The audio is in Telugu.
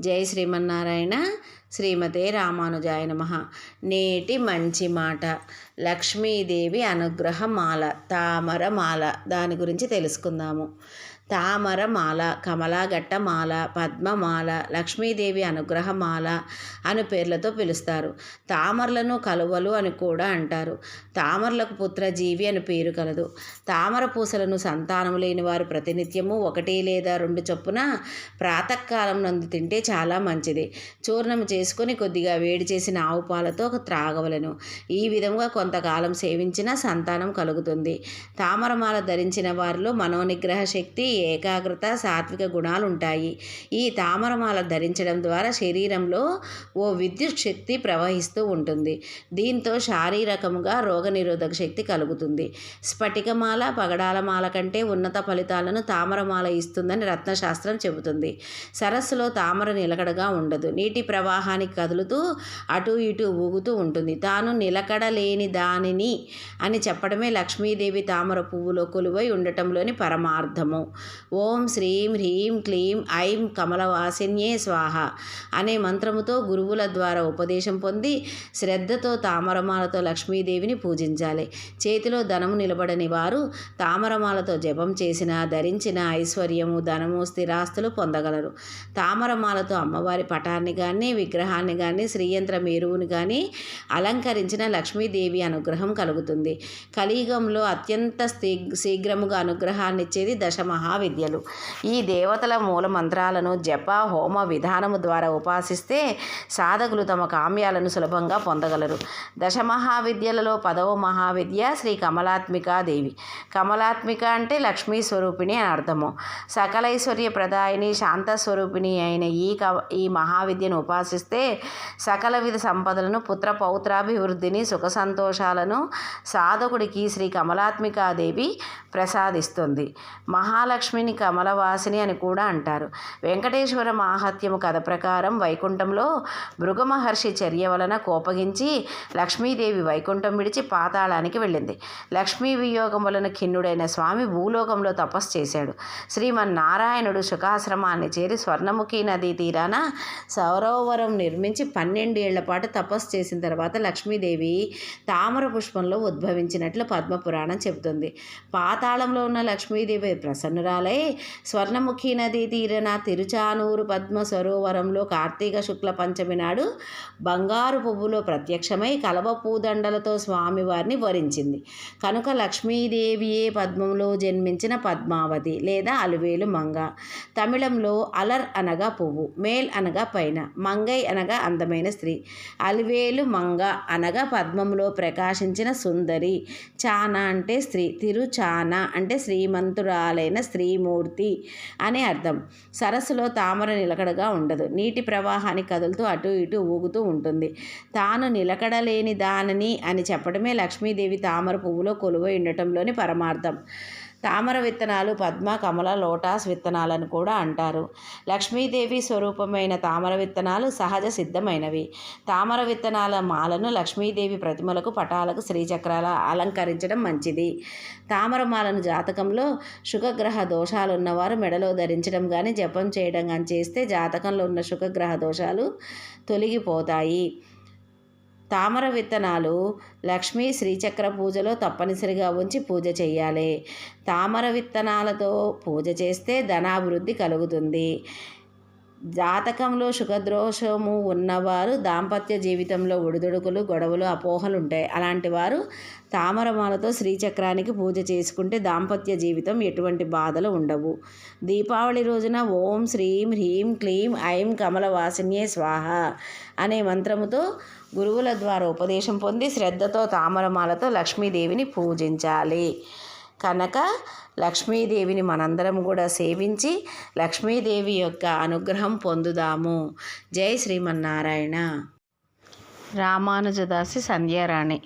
జై శ్రీమన్నారాయణ శ్రీమతే రామానుజాయ నమ. నేటి మంచి మాట. లక్ష్మీదేవి అనుగ్రహమాల తామరమాల దాని గురించి తెలుసుకుందాము. తామరమాల కమలాఘట్టమాల పద్మమాల లక్ష్మీదేవి అనుగ్రహమాల అను పేర్లతో పిలుస్తారు. తామరలను కలువలు అని కూడా అంటారు. తామరలకు పుత్రజీవి అని పేరు కలదు. తామర పూసలను సంతానం లేని వారు ప్రతినిత్యము ఒకటి లేదా రెండు చొప్పున ప్రాతకాలం నందు తింటే చాలా మంచిది. చూర్ణం చేసుకొని కొద్దిగా వేడి చేసిన ఆవు పాలతో త్రాగవలను. ఈ విధంగా కొంతకాలం సేవించిన సంతానం కలుగుతుంది. తామరమాల ధరించిన వారిలో మనోనిగ్రహ శక్తి ఏకాగ్రత సాత్విక గుణాలు ఉంటాయి ఈ తామరమాల ధరించడం ద్వారా శరీరంలో ఓ విద్యుత్ శక్తి ప్రవహిస్తూ ఉంటుంది. దీంతో శారీరకముగా రోగనిరోధక శక్తి కలుగుతుంది. స్ఫటికమాల పగడాల మాల కంటే ఉన్నత ఫలితాలను తామరమాల ఇస్తుందని రత్నశాస్త్రం చెబుతుంది. సరస్సులో తామర నిలకడగా ఉండదు. నీటి ప్రవాహానికి కదులుతూ అటు ఇటు ఊగుతూ ఉంటుంది. తాను నిలకడ లేని దానిని అని చెప్పడమే లక్ష్మీదేవి తామర పువ్వులో కొలువై ఉండటంలోని పరమార్థము. ఓం శ్రీం హ్రీం క్లీం ఐం కమలవాసిన్యే స్వాహ అనే మంత్రముతో గురువుల ద్వారా ఉపదేశం పొంది శ్రద్ధతో తామరమాలతో లక్ష్మీదేవిని పూజించాలి. చేతిలో ధనము నిలబడని వారు తామరమాలతో జపం చేసిన ధరించిన ఐశ్వర్యము ధనము స్థిరాస్తులు పొందగలరు. తామరమాలతో అమ్మవారి పటాన్ని కానీ విగ్రహాన్ని కానీ శ్రీయంత్ర మేరువుని కానీ అలంకరించిన లక్ష్మీదేవి అనుగ్రహం కలుగుతుంది. కలియుగంలో అత్యంత శీఘ్రముగా అనుగ్రహాన్ని ఇచ్చేది దశమహా మహావిద్యలు ఈ దేవతల మూల మంత్రాలను జప హోమ విధానము ద్వారా ఉపాసిస్తే సాధకులు తమ కామ్యాలను సులభంగా పొందగలరు. దశ మహావిద్యలలో పదవ మహావిద్య శ్రీ కమలాత్మికాదేవి కమలాత్మిక అంటే లక్ష్మీ స్వరూపిణి అని అర్థము. సకలైశ్వర్య ప్రదాయిని శాంతస్వరూపిణి అయిన ఈ క ఈ మహావిద్యను ఉపాసిస్తే సకల విధ సంపదలను పుత్ర పౌత్రాభివృద్ధిని సుఖ సంతోషాలను సాధకుడికి శ్రీ కమలాత్మికాదేవి ప్రసాదిస్తుంది. మహాలక్ష్మి మహాలక్ష్మిని కమలవాసిని అని కూడా అంటారు. వెంకటేశ్వర మాహత్యము కథ ప్రకారం వైకుంఠంలో భృగమహర్షి చర్య వలన కోపగించి లక్ష్మీదేవి వైకుంఠం విడిచి పాతాళానికి వెళ్ళింది. లక్ష్మీ వియోగం వలన ఖిన్నుడైన స్వామి భూలోకంలో తపస్సు చేశాడు. శ్రీమన్నారాయణుడు సుఖాశ్రమాన్ని చేరి స్వర్ణముఖి నదీ తీరాన సరోవరం నిర్మించి పన్నెండేళ్ళ పాటు తపస్సు చేసిన తర్వాత లక్ష్మీదేవి తామర పుష్పంలో ఉద్భవించినట్లు పద్మపురాణం చెబుతుంది. పాతాళంలో ఉన్న లక్ష్మీదేవి ప్రసన్నురాలై స్వర్ణముఖి నదీ తీరన తిరుచానూరు పద్మ సరోవరంలో కార్తీక శుక్ల పంచమి నాడు బంగారు పువ్వులో ప్రత్యక్షమై కలవ పూదండలతో స్వామివారిని వరించింది. కనుక లక్ష్మీదేవియే పద్మంలో జన్మించిన పద్మావతి లేదా అలువేలు మంగ. తమిళంలో అలర్ అనగా పువ్వు మేల్ అనగా పైన మంగై అనగా అందమైన స్త్రీ. అలివేలు మంగ అనగా పద్మంలో ప్రకాశించిన సుందరి. చానా అంటే స్త్రీ తిరుచానా అంటే శ్రీమంతురాలైన స్త్రీ. త్రిమూర్తి అనే అర్థం. సరస్సులో తామర నిలకడగా ఉండదు. నీటి ప్రవాహాన్ని కదులుతూ అటు ఇటు ఊగుతూ ఉంటుంది. తాను నిలకడలేని దానిని అని చెప్పడమే లక్ష్మీదేవి తామర పువ్వులో కొలువై ఉండటంలోని పరమార్థం. తామర విత్తనాలు పద్మ కమల లోటాస్ విత్తనాలను కూడా అంటారు. లక్ష్మీదేవి స్వరూపమైన తామర విత్తనాలు సహజ సిద్ధమైనవి. తామర విత్తనాల మాలను లక్ష్మీదేవి ప్రతిమలకు పటాలకు శ్రీచక్రాల అలంకరించడం మంచిది. తామర మాలను జాతకంలో శుభగ్రహ దోషాలు ఉన్నవారు మెడలో ధరించడం కానీ జపం చేయడం కానీ చేస్తే జాతకంలో ఉన్న శుభగ్రహ దోషాలు తొలగిపోతాయి. తామర విత్తనాలు లక్ష్మీ శ్రీచక్ర పూజలో తప్పనిసరిగా ఉంచి పూజ చేయాలి. తామర విత్తనాలతో పూజ చేస్తే ధనాభివృద్ధి కలుగుతుంది. జాతకంలో సుఖద్రోషము ఉన్నవారు దాంపత్య జీవితంలో ఒడిదుడుకులు గొడవలు అపోహలు ఉంటాయి అలాంటి వారు తామరమాలతో శ్రీచక్రానికి పూజ చేసుకుంటే దాంపత్య జీవితం ఎటువంటి బాధలు ఉండవు. దీపావళి రోజున ఓం శ్రీం హ్రీం క్లీం ఐం కమలవాసిన్యే స్వాహ అనే మంత్రముతో గురువుల ద్వారా ఉపదేశం పొంది శ్రద్ధతో తామరమాలతో లక్ష్మీదేవిని పూజించాలి. కనుక లక్ష్మీదేవిని మనందరం కూడా సేవించి లక్ష్మీదేవి యొక్క అనుగ్రహం పొందుదాము. జై శ్రీమన్నారాయణ. రామానుజదాసి సంధ్యారాణి.